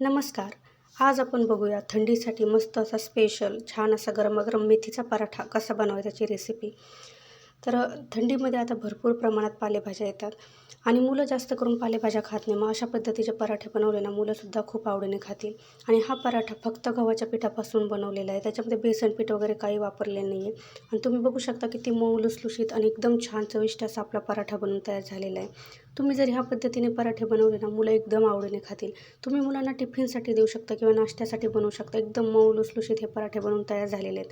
नमस्कार. आज आपण बघूया थंडीसाठी मस्त असा स्पेशल छान असा गरमागरम मेथीचा पराठा कसा बनवायचा त्याची रेसिपी तर थंडीमध्ये आता भरपूर प्रमाणात पालेभाज्या येतात. आणि मुलं जास्त करून पालेभाज्या खात नाही. मग अशा पद्धतीचे पराठे बनवले ना मुलंसुद्धा खूप आवडीने खातील. आणि हा पराठा फक्त गव्हाच्या पिठापासून बनवलेला आहे. त्याच्यामध्ये बेसन पीठ वगैरे काही वापरले नाही आहे आणि तुम्ही बघू शकता किती मऊ लुसलुशीत आणि एकदम छान चविष्ट असा आपला पराठा बनवून तयार झालेला आहे. तुम्ही जर ह्या पद्धतीने पराठे बनवले ना मुलं एकदम आवडीने खातील. तुम्ही मुलांना टिफिनसाठी देऊ शकता किंवा नाश्त्यासाठी बनवू शकता. एकदम मऊ लुसलुशीत हे पराठे बनवून तयार झालेले आहेत.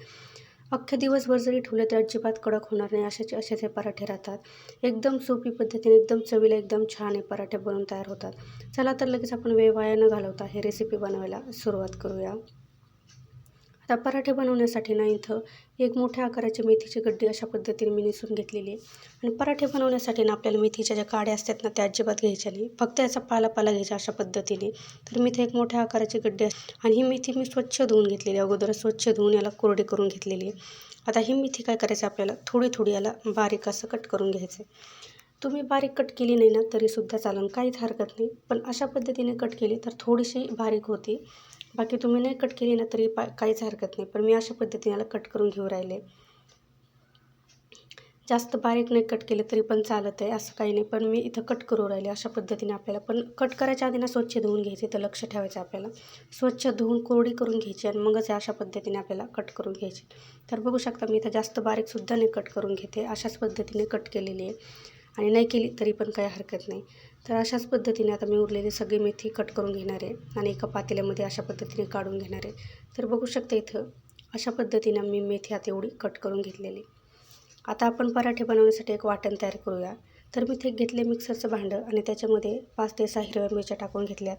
अख्ख्या दिवसभर जरी ठेवले तर अजिबात कडक होणार नाही अशाचे असे ते पराठे राहतात. एकदम सोपी पद्धतीने एकदम चवीला एकदम छान हे पराठे बनवून तयार होतात. चला तर लगेच आपण वेळ वाया न घालवता हे रेसिपी बनवायला सुरुवात करूया. आता पराठे बनवण्यासाठी ना इथं एक मोठ्या आकाराची मेथीची गड्डी अशा पद्धतीने मी निसून घेतलेली. आहे आणि पराठे बनवण्यासाठी ना आपल्याला मेथीच्या ज्या काड्या असतात ना त्या अजिबात घ्यायच्या नाही फक्त याचा पाला पाला घ्यायचा अशा पद्धतीने. तर मी इथे एक मोठ्या आकाराची गड्डी आणि ही मेथी मी स्वच्छ धुवून घेतलेली अगोदर स्वच्छ धुवून याला कोरडी करून घेतलेली. आहे आता ही मेथी काय करायचं आपल्याला? थोडी थोडी याला बारीक असं कट करून घ्यायचं तुम्ही बारीक कट केली नाही ना तरीसुद्धा चालेल काहीच हरकत नाही. पण अशा पद्धतीने कट केली तर थोडीशी बारीक होती. बाकी तुम्ही नाही कट केली ना तरी पा काहीच हरकत नाही. पण मी अशा पद्धतीने याला कट करून घेऊ राहिले. जास्त बारीक नाही कट केले तरी पण चालत आहे असं काही नाही. पण मी इथं कट करू राहिले अशा पद्धतीने आपल्याला. पण कट करायच्या आधी ना स्वच्छ धुवून घ्यायचे तर लक्ष ठेवायचं आपल्याला. स्वच्छ धुवून कोरडी करून घ्यायची आणि मगच अशा पद्धतीने आपल्याला कट करून घ्यायची. तर बघू शकता मी इथं जास्त बारीकसुद्धा नाही कट करून घेते अशाच पद्धतीने कट केलेली आहे. आणि नाही केली तरी पण काही हरकत नाही. तर अशाच पद्धतीने आता मी उरलेली सगळी मेथी कट करून घेणार आहे आणि एका पातेल्यामध्ये अशा पद्धतीने काढून घेणार आहे. तर बघू शकता इथं अशा पद्धतीनं मी मेथी आता एवढी कट करून घेतलेली आता आपण पराठे बनवण्यासाठी एक वाटण तयार करूया. तर मी ते घेतले मिक्सरचं भांडं आणि त्याच्यामध्ये पाच ते सहा हिरव्या मिरच्या टाकून घेतल्यात.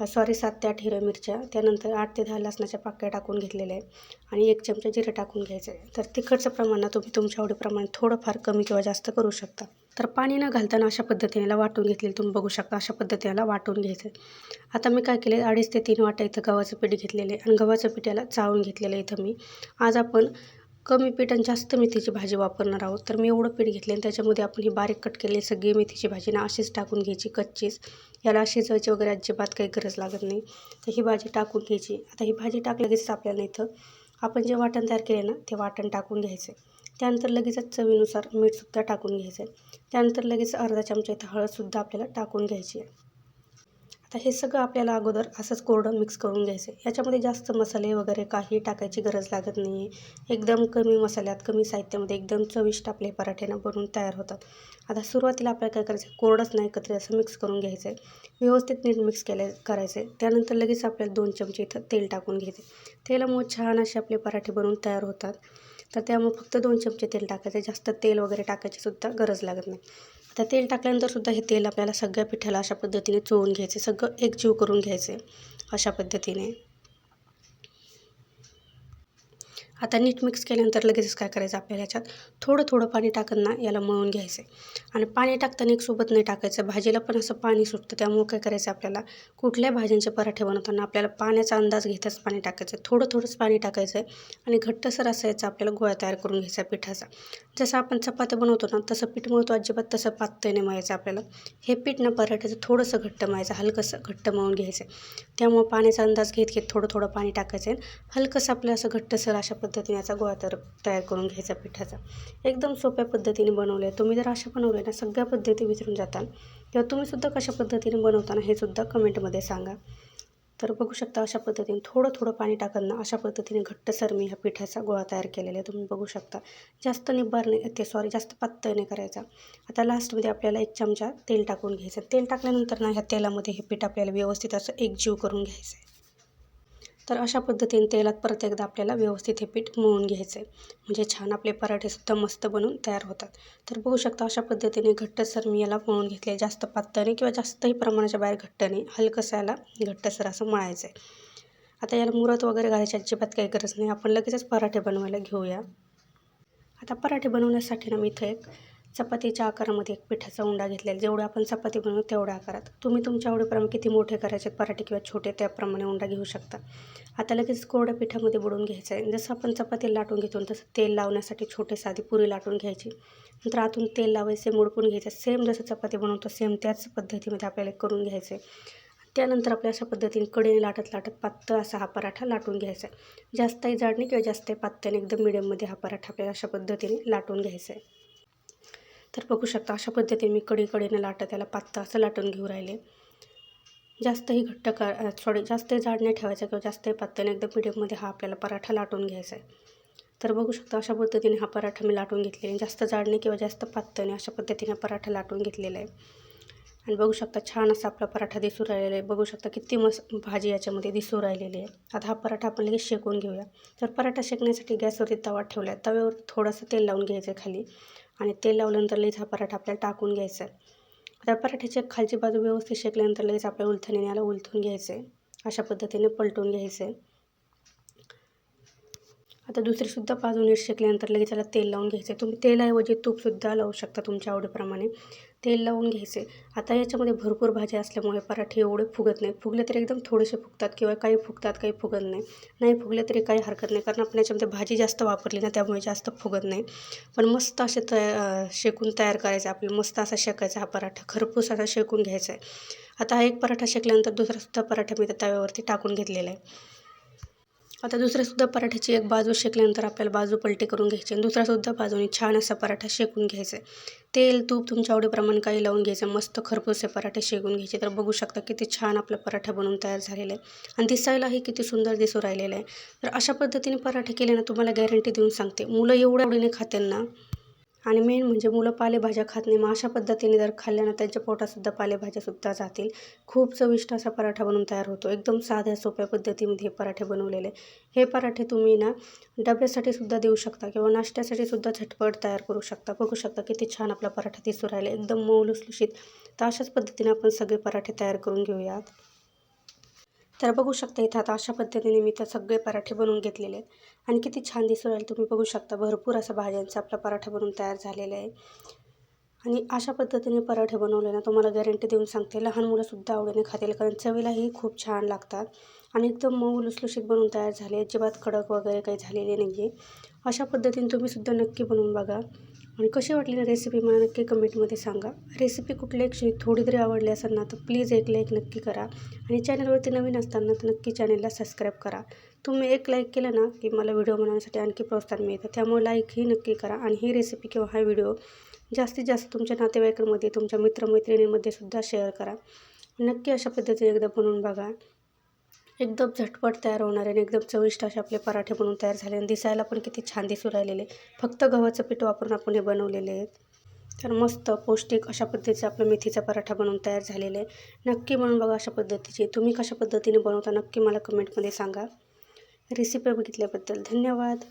सॉरी सात ते आठ हिरव्या मिरच्या त्यानंतर आठ ते दहा लसणाच्या पाक्या टाकून घेतलेल्या आहे आणि एक चमचा जिरं टाकून घ्यायचं आहे. तर तिखटचं प्रमाण तुम्ही तुमच्या आवडीप्रमाणे थोडंफार कमी किंवा जास्त करू शकता. तर पाणी न घालताना अशा पद्धतीने वाटून घेतलेलं तुम्ही बघू शकता. अशा पद्धतीला वाटून घ्यायचं आता मी काय केले अडीच ते तीन वाटा इथं गव्हाचं पीठ घेतलेलं आहे आणि गव्हाचं पीठ याला चाळून घेतलेलं आहे इथं मी. आज आपण कमी पीठ आणि जास्त मेथीची भाजी वापरणार आहोत. तर मी एवढं पीठ घेतले आणि त्याच्यामध्ये आपण ही बारीक कट केलेली सगळी मेथीची भाजी ना अशीच टाकून घ्यायची कच्चीच. याला शिजवायची वगैरे अजिबात काही गरज लागत नाही. तर ही भाजी टाकून घ्यायची. आता ही भाजी टाक लगेच आपल्याला इथं. आपण जे वाटण तयार केले ना ते वाटण टाकून घ्यायचं त्यानंतर लगेचच चवीनुसार मीठसुद्धा टाकून घ्यायचं आहे त्यानंतर लगेच अर्धा चमचा इथं हळदसुद्धा आपल्याला टाकून घ्यायची आहे. तर हे सगळं आपल्याला अगोदर असंच कोरडं मिक्स करून घ्यायचं आहे याच्यामध्ये जास्त मसाले वगैरे काही टाकायची गरज लागत नाही आहे एकदम कमी मसाल्यात कमी साहित्यामध्ये एकदम चविष्ट आपले पराठेना बनवून तयार होतात. आता सुरुवातीला आपल्याला काय करायचं आहे कोरडंच नाही एकत्र असं मिक्स करून घ्यायचं आहे व्यवस्थित नीट मिक्स केल्या करायचं आहे त्यानंतर लगेच आपल्याला दोन चमचे इथं तेल टाकून घ्यायचे तेलामुळे छान असे आपले पराठे बनवून तयार होतात. तर त्यामुळे फक्त दोन चमचे तेल टाकायचे जास्त तेल वगैरे टाकायची सुद्धा गरज लागत नाही. तर तेल टाकल्यानंतर सुद्धा हे तेल आपल्याला सगळ्या पिठाला अशा पद्धतीने चोळून घ्यायचे सगळं एकजीव करून घ्यायचे अशा पद्धतीने. आता नीट मिक्स केल्यानंतर लगेचच काय करायचं आपल्याला याच्यात? थोडं थोडं पाणी टाकत ना याला मळून घ्यायचं. आहे आणि पाणी टाकताना एक सोबत नाही टाकायचं. भाजीला पण असं पाणी सुटतं. त्यामुळे काय करायचं आपल्याला? कुठल्या भाज्यांचे पराठे बनवताना आपल्याला पाण्याचा अंदाज घेताच पाणी टाकायचं. थोडं थोडंच पाणी टाकायचं आहे आणि घट्टसर असायचं आपल्याला गोळा तयार करून घ्यायचा पिठाचा. जसं आपण चपात्या बनवतो ना तसं पीठ मळतो. अजिबात तसं पातळीने मळायचं आपल्याला. हे पीठ ना पराठ्याचं थोडंसं घट्ट मळायचं. हलकंसं घट्ट मळून घ्यायचं. त्यामुळं पाण्याचा अंदाज घेत घेत थोडं थोडं पाणी टाकायचं. आहे हलकंसं आपल्या असं घट्टसर अशा पद्धतीने याचा गोळा तर तयार करून घ्यायचा पिठाचा. एकदम सोप्या पद्धतीने बनवलं आहे तुम्ही जर अशा बनवले ना सगळ्या पद्धती विसरून जाताल. किंवा तुम्हीसुद्धा कशा पद्धतीने बनवताना हे सुद्धा कमेंटमध्ये सांगा. तर बघू शकता अशा पद्धतीने थोडं थोडं पाणी टाकताना अशा पद्धतीने घट्टसर मी ह्या पिठाचा गोळा तयार केलेला आहे. तुम्ही बघू शकता. जास्त निब्बार नाही ते सॉरी जास्त पातळ नाही करायचा. आता लास्टमध्ये आपल्याला एक चमचा तेल टाकून घ्यायचं. तेल टाकल्यानंतर ना ह्या तेलामध्ये हे पीठ आपल्याला व्यवस्थित असं एकजीव करून घ्यायचं आहे तर अशा पद्धतीने तेलात परत एकदा आपल्याला व्यवस्थित हे पीठ मळून घ्यायचं आहे म्हणजे छान आपले पराठेसुद्धा मस्त बनून तयार होतात. तर बघू शकता अशा पद्धतीने घट्टसर मी याला मळून घेतले. जास्त पातळ किंवा जास्तही प्रमाणाच्या बाहेर घट्ट नाही. हलकंसं याला घट्टसर असं मळायचं आहे आता याला मुरत वगैरे घालायची अजिबात काही गरज नाही. आपण लगेचच पराठे बनवायला घेऊया. आता पराठे बनवण्यासाठी ना मी इथं एक चपातीच्या आकारामध्ये एक पिठाचा उंडा घेतलेला. जेवढं आपण चपाती बनवू तेवढ्या आकारात. तुम्ही तुमच्या आवडीप्रमाणे किती मोठे करायचे पराठे किंवा छोटे त्याप्रमाणे उंडा घेऊ शकता. आता लगेच कोरड्या पिठामध्ये बुडून घ्यायचं आहे. जसं आपण चपाती लाटून घेतो तसं तेल लावण्यासाठी छोटे साधी पुरी लाटून घ्यायची. नंतर आतून तेल लावायचे मुडपून घ्यायचं. सेम जसं चपाती बनवतो सेम त्याच पद्धतीमध्ये आपल्याला करून घ्यायचं आहे. त्यानंतर आपल्या अशा पद्धतीने कडेने लाटत लाटत पातळ असा हा पराठा लाटून घ्यायचा आहे. जास्तही जाड किंवा जास्तही पातळ एकदम मिडियममध्ये हा पराठा आपल्याला अशा पद्धतीने लाटून घ्यायचा आहे. तर बघू शकता अशा पद्धतीने मी कडीकडीनं लाटा त्याला पातळ असं लाटून घेऊ राहिले. जास्तही घट्ट कर सॉरी जास्तही जाड नाही ठेवायचं किंवा जास्तही पातळीने एकदम मिडियममध्ये हा आपल्याला पराठा लाटून घ्यायचा आहे. तर बघू शकता अशा पद्धतीने हा पराठा मी लाटून घेतलेला जास्त जाड नाही किंवा जास्त पातळीने अशा पद्धतीने पराठा लाटून घेतलेला आहे. आणि बघू शकता छान असा आपला पराठा दिसून राहिलेला आहे. बघू शकता किती मस्त भाजी याच्यामध्ये दिसून राहिलेली आहे. आता हा पराठा आपण लगेच शेकून घेऊया. तर पराठा शेकण्यासाठी गॅसवरती तवा ठेवला आहे तव्यावर थोडंसं तेल लावून घ्यायचं आहे खाली. आणि तेल लावल्यानंतर लगेच हा पराठा आपल्याला टाकून घ्यायचा आहे आता पराठ्याची खालची बाजू व्यवस्थित शेकल्यानंतर लगेच आपल्या उलथणीने याला उलथून घ्यायचं आहे अशा पद्धतीने पलटून घ्यायचं आहे आता दुसरीसुद्धा पाच मिनिट शेकल्यानंतर लगेच त्याला तेल लावून घ्यायचे तुम्ही तेलाऐवजी तूपसुद्धा लावू शकता तुमच्या आवडीप्रमाणे. तेल लावून घ्यायचे आता याच्यामध्ये भरपूर भाज्या असल्यामुळे पराठे एवढे फुगत नाही फुगले तरी एकदम थोडेसे फुगतात किंवा काही फुगतात काही फुगत नाही. नाही फुगले तरी काही हरकत नाही. कारण आपण याच्यामध्ये भाजी जास्त वापरली ना त्यामुळे जास्त फुगत नाही. पण मस्त असे तया शेकून तयार करायचं आपल्याला. मस्त असा शेकायचा हा पराठा. खरपूस असा शेकून घ्यायचा आहे आता हा एक पराठा शेकल्यानंतर दुसरासुद्धा पराठा मी त्या तव्यावरती टाकून घेतलेला आहे. आता दुसऱ्यासुद्धा पराठ्याची एक बाजू शेकल्यानंतर आपल्याला बाजू पलटी करून घ्यायची आणि दुसऱ्यासुद्धा बाजूने छान असा पराठा शेकून घ्यायचा आहे. तेल तूप तुमच्या आवडीप्रमाणे काही लावून घ्यायचं मस्त खरपूसचे पराठे शेकून घ्यायचे. तर बघू शकता किती छान आपला पराठा बनवून तयार झालेला आहे. आणि दिसायलाही किती सुंदर दिसू राहिलेलं आहे. तर अशा पद्धतीने पराठे केले ना तुम्हाला गॅरंटी देऊन सांगते. मुलं एवढ्या आवडीने खातील ना आणि मेन म्हणजे मुलं पालेभाज्या खात नाही. मग अशा पद्धतीने जर खाल्ल्यानं त्यांच्या पोटातसुद्धा पालेभाज्यासुद्धा जातील. खूप चविष्ट असा पराठा बनवून तयार होतो. एकदम साध्या सोप्या पद्धतीमध्ये हे पराठे बनवलेले. हे पराठे तुम्ही ना डब्यासाठी सुद्धा देऊ शकता किंवा नाश्त्यासाठी सुद्धा झटपट तयार करू शकता. बघू शकता किती छान आपला पराठा दिसू राहिले. एकदम मऊ लुसलुशीत. तर अशाच पद्धतीने आपण सगळे पराठे तयार करून घेऊयात. तर बघू शकता इथं आता अशा पद्धतीने मी तर सगळे पराठे बनवून घेतलेले आहेत. आणि किती छान दिसून राहील तुम्ही बघू शकता. भरपूर असं भाज्यांचा आपला पराठा बनवून तयार झालेला आहे. आणि अशा पद्धतीने पराठे बनवले ना तुम्हाला गॅरंटी देऊन सांगते लहान मुलंसुद्धा आवडीने खातील कारण चवीलाही खूप छान लागतात. आणि एकदम मऊ लुसलुशीत बनवून तयार झाले अजिबात कडक वगैरे काही झालेले नाही आहे अशा पद्धतीने तुम्हीसुद्धा नक्की बनवून बघा. आणि कशी वाटली ना रेसिपी मला नक्की कमेंटमध्ये सांगा. रेसिपी कुठल्या क्षणी थोडी तरी आवडली असेल ना तर प्लीज एक लाईक नक्की करा. आणि चॅनलवरती नवीन असताना तर नक्की चॅनलला सबस्क्राईब करा. तुम्ही एक लाईक केलं ना की मला व्हिडिओ बनवण्यासाठी आणखी प्रोत्साहन मिळतं. त्यामुळे लाईकही नक्की करा. आणि ही रेसिपी किंवा हा व्हिडिओ जास्तीत जास्त तुमच्या नातेवाईकांमध्ये तुमच्या मित्रमैत्रिणींमध्ये सुद्धा शेअर करा. नक्की अशा पद्धतीने एकदा बनवून बघा. एकदम झटपट तयार होणारे आणि एकदम चविष्ट असे आपले पराठे बनवून तयार झाले आणि दिसायला पण किती छान दिसू राहिलेले फक्त गव्हाचं पीठ वापरून आपण हे बनवलेले आहेत. तर मस्त पौष्टिक अशा पद्धतीचा आपलं मेथीचा पराठा बनवून तयार झालेला आहे. नक्की बनवून बघा अशा पद्धतीचे. तुम्ही कशा पद्धतीने बनवता नक्की मला कमेंटमध्ये सांगा. रेसिपी बघितल्याबद्दल धन्यवाद.